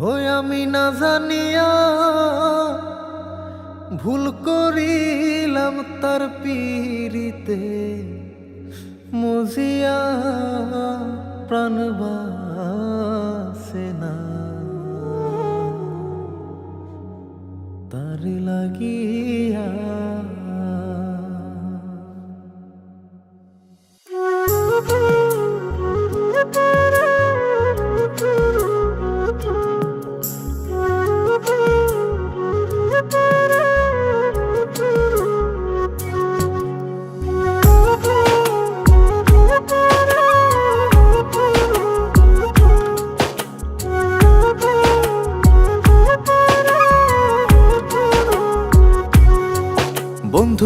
হই আমি না জানিয়া ভুল করিলাম তার পীড়িতে। মুজিয়া প্রাণ বাসে না। তার লাগিয়া বন্ধু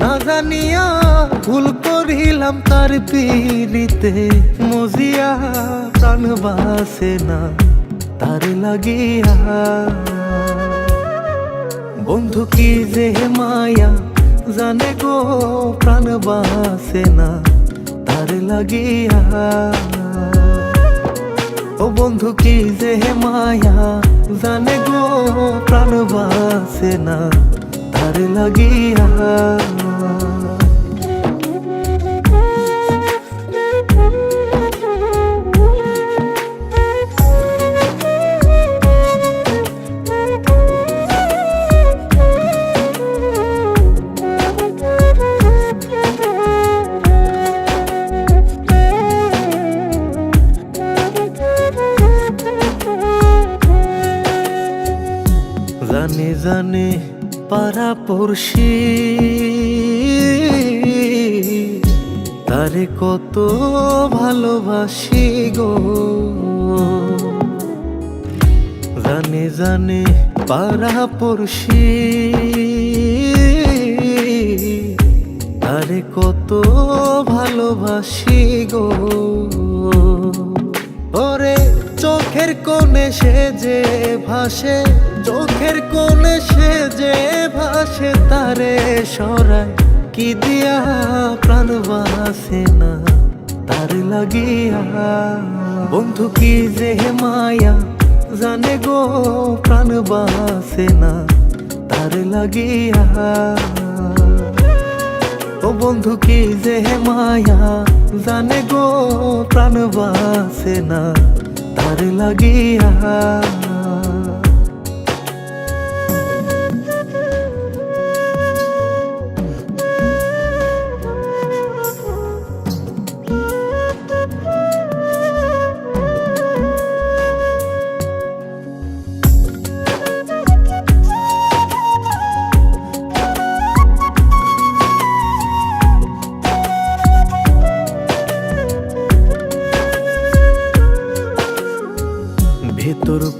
না জানিয়া ভুল করিলাম তার পীড়িতে। মজিয়া প্রাণ বাসে না তার লাগিয়া। বন্ধু কি যে মায়া জানে গো, প্রাণ বাসে না তার লাগিয়া। ও বন্ধু কি যে মায়া জানে গো, প্রাণ বাসে না তার লাগিয়া জানে জানে পাড়া পড়শি তারে কত ভালোবাসি গো। জানে জানে পাড়া পড়শি তারে কত ভালোবাসি গো। চোখের কোণে সে যে ভাসে, চোখের কোণে সে যে ভাসে, তারে সরায় কি দিয়া প্রাণ বাসে না? তার লাগিয়া বন্ধু কি যে মায়া জানে গো প্রাণ বাসে না? তার লাগিয়া ও বন্ধু কি যে মায়া জানে গো প্রাণ বাসে না? তার লাগিয়া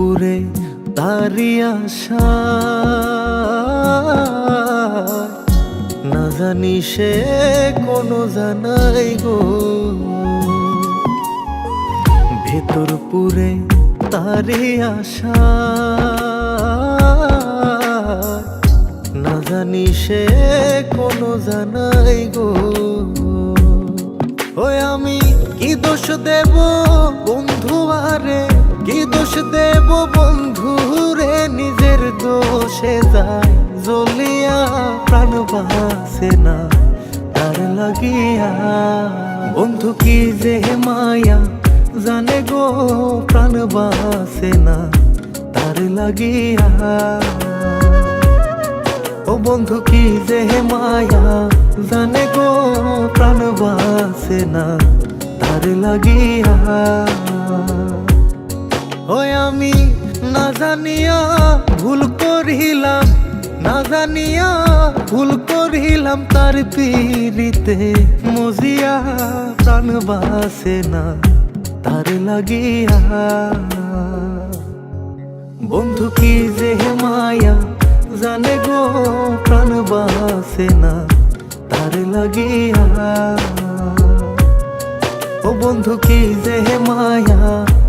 ভেতর পুরে তারি আশা। না জানি সে কোনো জানাই গো। ভেতর পুরে তারি আশা। না জানি সে কোনো জানাই গো। ওই আমি কি দোষ দেব বন্ধু আরে? কি দোষ দেব বন্ধু রে? নিজের দোষে যায়, জ্বলিয়া প্রাণ বাসে না, তার লাগিয়া। বন্ধু কি যে মায়া জানে গো, প্রাণ বাসে না, তার লাগিয়া। ও বন্ধু কি যে মায়া জানে গো, প্রাণ বাসে না, তার লাগিয়া। ওই আমি না জানিয়া ভুল করিলাম, না জানিয়া ভুল করিলাম, তার পীড়িতে মজিয়া প্রাণ বাসে না, তার লাগিয়া। বন্ধু কি যে মায়া জানে গো, প্রাণ বাসে না, তার লাগিয়া। ও বন্ধু কি যে মায়া